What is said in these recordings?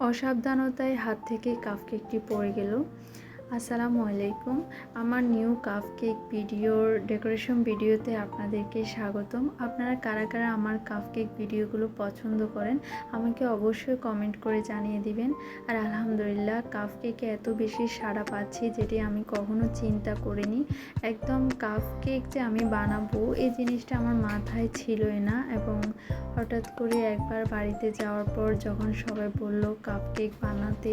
অসাবধানতায় হাত থেকে কাফকেকটি পড়ে গেল। আসসালামু আলাইকুম। আমার নিউ কাপ কেক ভিডিওর ডেকোরেশন ভিডিওতে আপনাদেরকে স্বাগতম। আপনারা কারা কারা আমার কাপ কেক ভিডিওগুলো পছন্দ করেন, আমাকে অবশ্যই কমেন্ট করে জানিয়ে দিবেন। আর আলহামদুলিল্লাহ কাপ কেকে এত বেশি সাড়া পাচ্ছি যেটি আমি কখনো চিন্তা করিনি। একদম কাপ কেক যে আমি বানাবো, এই জিনিসটা আমার মাথায় ছিলই না এবং হঠাৎ করে একবার বাড়িতে যাওয়ার পর যখন সবাই বলল কাপ কেক বানাতে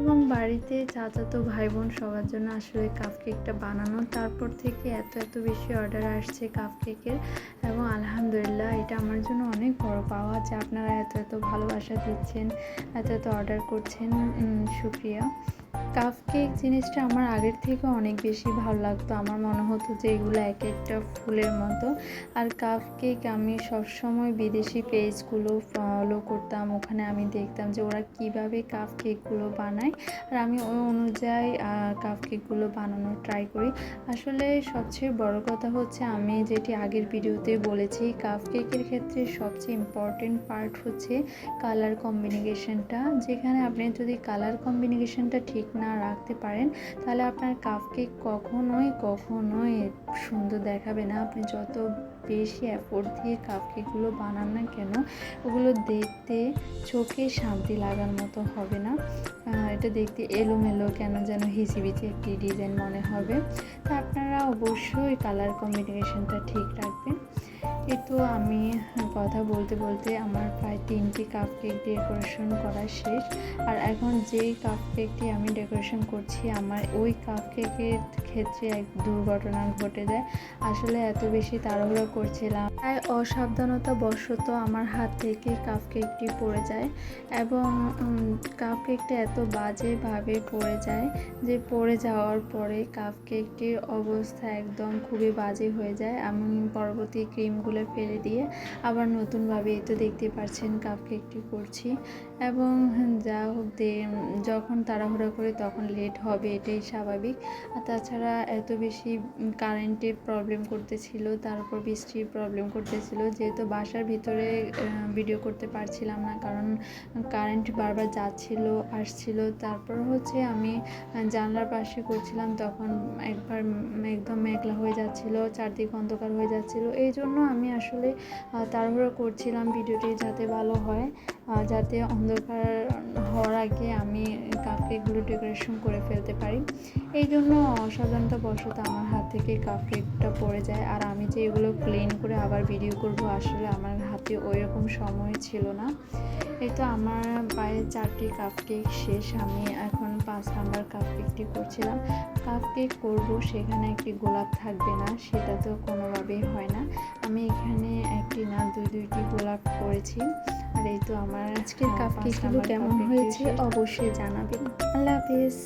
এবং বাড়িতে চাচাতো ভাই বোন সবার জন্য আসলে কাপ কেকটা বানানো। তারপর থেকে এত এত বেশি অর্ডার আসছে কাপ কেকের এবং আলহামদুলিল্লাহ, এটা আমার জন্য অনেক বড় পাওয়া যে আপনারা এত এত ভালোবাসা দিচ্ছেন, এত এত অর্ডার করছেন। শুক্রিয়া। কাপ কেক জিনিসটা আমার আগের থেকে অনেক বেশি ভালো লাগতো। আমার মনে হতো যে এগুলো এক একটা ফুলের মতো। আর কাপ কেক আমি সবসময় বিদেশি পেজগুলো ফলো করতাম। ওখানে আমি দেখতাম যে ওরা কীভাবে কাপ কেকগুলো বানায়। আর আমি ওই অনুযায়ী কাপ কেকগুলো বানানোর ট্রাই করি। আসলে সবচেয়ে বড় কথা হচ্ছে আমি যেটি আগের ভিডিওতে বলেছি কাপ কেকের ক্ষেত্রে সবচেয়ে ইম্পর্টেন্ট পার্ট হচ্ছে কালার কম্বিনেশনটা যেখানে আপনি যদি কালার কম্বিনেশনটা ঠিক না রাখতে পারেন, তাহলে আপনার কাপ কেক কখনোই কখনোই সুন্দর দেখাবে না। আপনি যত বেশি এফোর্ট দিয়ে কাপ কেকগুলো বানান না কেন, ওগুলো দেখতে চোখে শান্তি লাগার মতো হবে না। এটা দেখতে এলোমেলো কেন যেন হিজিবিজি একটি ডিজাইন মনে হবে। তা আপনারা অবশ্যই কালার কম্বিনেশনটা ঠিক রাখবেন। তো আমি কথা বলতে বলতে আমার প্রায় তিনটি কাপ কেক ডেকোরেশন করা শেষ। আর এখন যেই কাপ কেকটি আমি ডেকোরেশন করছি, আমার ওই কাপ কেকের ক্ষেত্রে এক দুর্ঘটনা ঘটে যায়। আসলে এত বেশি তাড়াহুড়ো করছিলাম। তাই অসাবধানতা বশত আমার হাত থেকে কাপ কেকটি পড়ে যায় এবং কাপ কেকটা এত বাজেভাবে পড়ে যায় যে পড়ে যাওয়ার পরে কাপ কেকটির অবস্থা একদম খুবই বাজে হয়ে যায়। আমি পরবর্তী ক্রিমগুলো ফেলে দিয়ে আবার নতুনভাবে তো দেখতে পাচ্ছেন কাপ কেকটি করছি এবং যা হোক যখন তাড়াহুড়া করে তখন লেট হবে এটাই স্বাভাবিক। আর তাছাড়া এত বেশি কারেন্টের প্রবলেম করতেছিল তারপর বৃষ্টির প্রবলেম করতেছিল, যেহেতু বাসার ভিতরে ভিডিও করতে পারছিলাম না, কারণ কারেন্ট বারবার যাচ্ছিল, আসছিল। তারপর হচ্ছে আমি জানলার পাশে করছিলাম, তখন একবার একদম মেঘলা হয়ে যাচ্ছিল, চারদিক অন্ধকার হয়ে যাচ্ছিল। এই জন্য আমি আসলে তাড়াহুড়ো করছিলাম ভিডিওটি যাতে ভালো হয়। যাতে অন্ধকার হওয়ার আগে আমি কাপ কেকগুলো ডেকোরেশন করে ফেলতে পারি। এই জন্য অসাবধানতা বশত আমার হাত থেকে কাপ কেকটা পড়ে যায়। আর আমি যে এগুলো প্লেন করে আবার ভিডিও করব, আসলে আমার হাতে ওই রকম সময় ছিল না। এই তো আমার পায়ে চারটি কাপ কেক শেষ। আমি এখন পাঁচ নাম্বার কাপ কেকটি করছিলাম। কাপ কেক করব সেখানে একটি গোলাপ থাকবে না, সেটা তো কোনোভাবেই হয় না। আমি এখানে একটি না, দুই, দুইটি গোলাপ করেছি। আর এই তো আমার আজকের কাপ কেমন হয়েছে অবশ্যই জানাবেন। আল্লাহ হাফিজ।